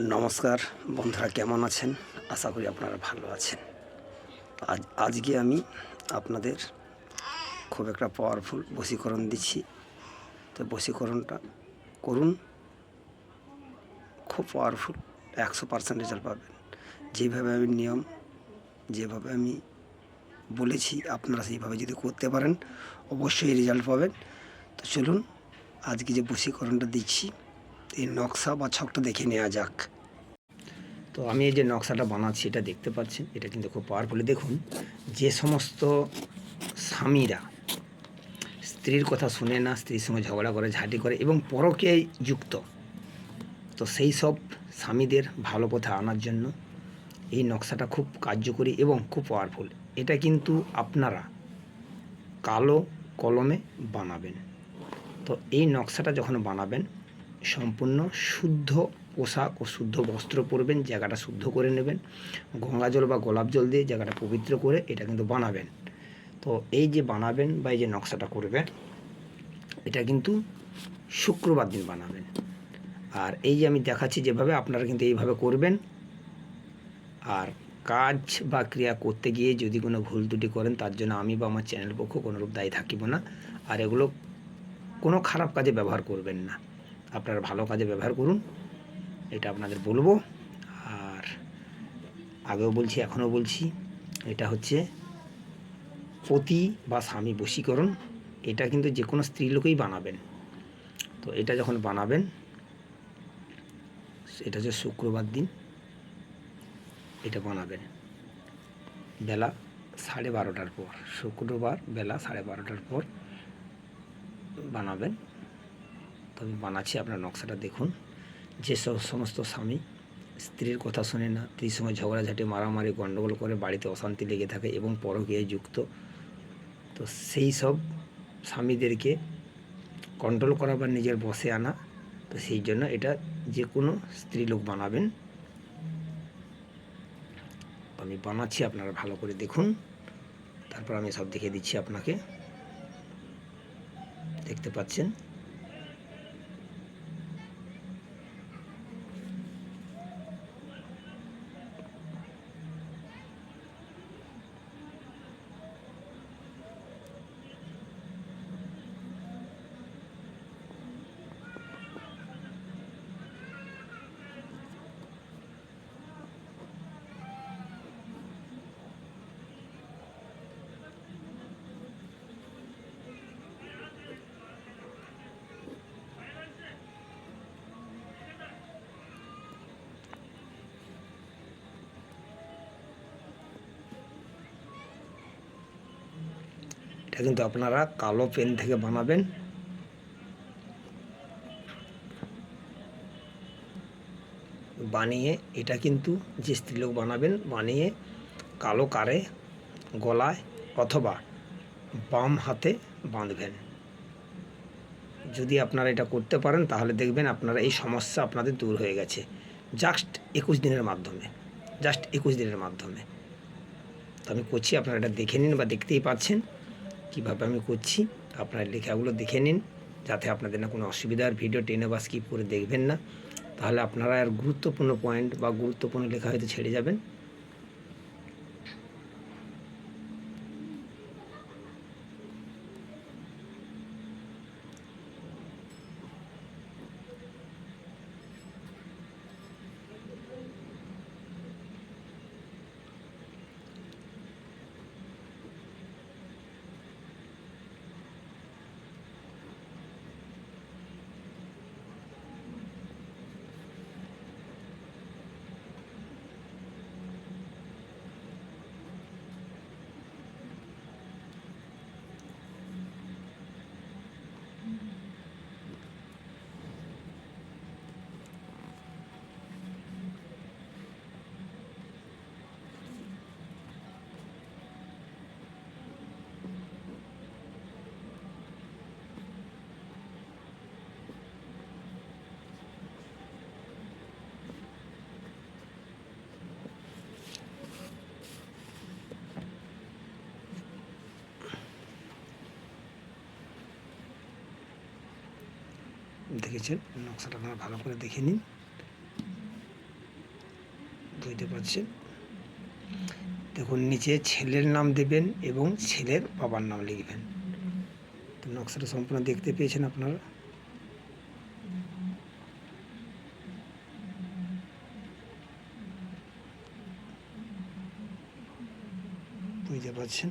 নমস্কার, বন্ধুরা কেমন আছেন? আশা করি আপনারা ভালো আছেন। আজ, আজকে আমি আপনাদের খুব একটা পাওয়ারফুল বশীকরণ দিচ্ছি। তো বশীকরণটা করুন। খুব পাওয়ারফুল একশো পার্সেন্ট রেজাল্ট পাবেন। যেভাবে আমি নিয়ম, যেভাবে আমি বলেছি, আপনারা সেইভাবে যদি করতে পারেন, অবশ্যই রেজাল্ট পাবেন। তো চলুন, আজকে যে বশীকরণটা দিচ্ছি এই নকশা বা ছকটা দেখে নেওয়া যাক। তো আমি এই যে নকশাটা বানাচ্ছি, এটা দেখতে পাচ্ছেন, এটা কিন্তু খুব পাওয়ারফুলি দেখুন, যে সমস্ত স্বামীরা স্ত্রীর কথা শুনে না, স্ত্রীর সঙ্গে ঝগড়া করে, ঝাঁটি করে এবং পরকে যুক্ত, তো সেই সব স্বামীদের ভালো পথে আনার জন্য এই নকশাটা খুব কার্যকরী এবং খুব পাওয়ারফুল এটা কিন্তু আপনারা কালো কলমে বানাবেন। তো এই নকশাটা যখন বানাবেন সম্পূর্ণ শুদ্ধ পোশাক ও শুদ্ধ বস্ত্র পরবেন, জায়গাটা শুদ্ধ করে নেবেন, গঙ্গা জল বা গোলাপ জল দিয়ে জায়গাটা পবিত্র করে এটা কিন্তু বানাবেন। তো এই যে বানাবেন বা এই যে নকশাটা করবেন, এটা কিন্তু শুক্রবার দিন বানাবেন। আর এই যে আমি দেখাচ্ছি যেভাবে আপনারা কিন্তু এইভাবে করবেন। আর কাজ বা ক্রিয়া করতে গিয়ে যদি কোনো ভুল ত্রুটি করেন, তার জন্য আমি বা আমার চ্যানেল পক্ষ কোনোরূপ দায়ী থাকিব না। আর এগুলো কোনো খারাপ কাজে ব্যবহার করবেন না। আপনারা ভালো কাজে ব্যবহার করুন, এটা আপনাদের বলব। আর আগেও বলছি, এখনও বলছি, এটা হচ্ছে পতি বা স্বামী বশীকরণ, এটা কিন্তু যে কোনো স্ত্রী লোকেই বানাবেন। তো এটা যখন বানাবেন, এটা হচ্ছে শুক্রবার দিন, এটা বানাবেন। বেলা সাড়ে বারোটার পর, শুক্রবার বেলা সাড়ে বারোটার পর বানাবেন। তবে বানাচ্ছি, আপনার নকশাটা দেখুন। যেসব সমস্ত স্বামী স্ত্রীর কথা শুনে না, স্ত্রীর সঙ্গে ঝগড়াঝাটি, মারামারি গণ্ডগোল করে বাড়িতে অশান্তি লেগে থাকে এবং পরকীয়ায় যুক্ত। তো সেই সব স্বামীদেরকে কন্ট্রোল করা বা নিজের বসে আনা, তো সেই জন্য এটা যে কোনো স্ত্রী লোক বানাবেন। আমি বানাচ্ছি, আপনারা ভালো করে দেখুন। তারপর আমি সব দেখিয়ে দিচ্ছি আপনাকে। দেখতে পাচ্ছেন? এটা কিন্তু আপনারা কালো পেন থেকে বানাবেন। বানিয়ে এটা কিন্তু যে স্ত্রীলোক বানাবেন, বানিয়ে কালো কারে গলায় অথবা বাম হাতে বাঁধবেন। যদি আপনারা এটা করতে পারেন, তাহলে দেখবেন আপনারা এই সমস্যা আপনাদের দূর হয়ে গেছে। জাস্ট একুশ দিনের মাধ্যমে, জাস্ট একুশ দিনের মাধ্যমে। তো আমি করছি, আপনারা এটা দেখে নিন বা দেখতেই পাচ্ছেন। কীভাবে আমি করছি, আপনার লেখাগুলো দেখে নিন, যাতে আপনাদের না কোনো অসুবিধার ভিডিও টেনে বা স্কিপ করে দেখবেন না। তাহলে আপনারা আর গুরুত্বপূর্ণ পয়েন্ট বা গুরুত্বপূর্ণ লেখা হয়তো ছেড়ে যাবেন। দেখেছেন। নকশাটা আপনারা ভালো করে দেখে নিন। বুঝতে পারছেন? দেখুন, নিচে ছেলের নাম দেবেন এবং ছেলের বাবার নাম লিখবেন। তো নকশাটা সম্পূর্ণ দেখতে পেয়েছেন আপনারা? বুঝতে পারছেন?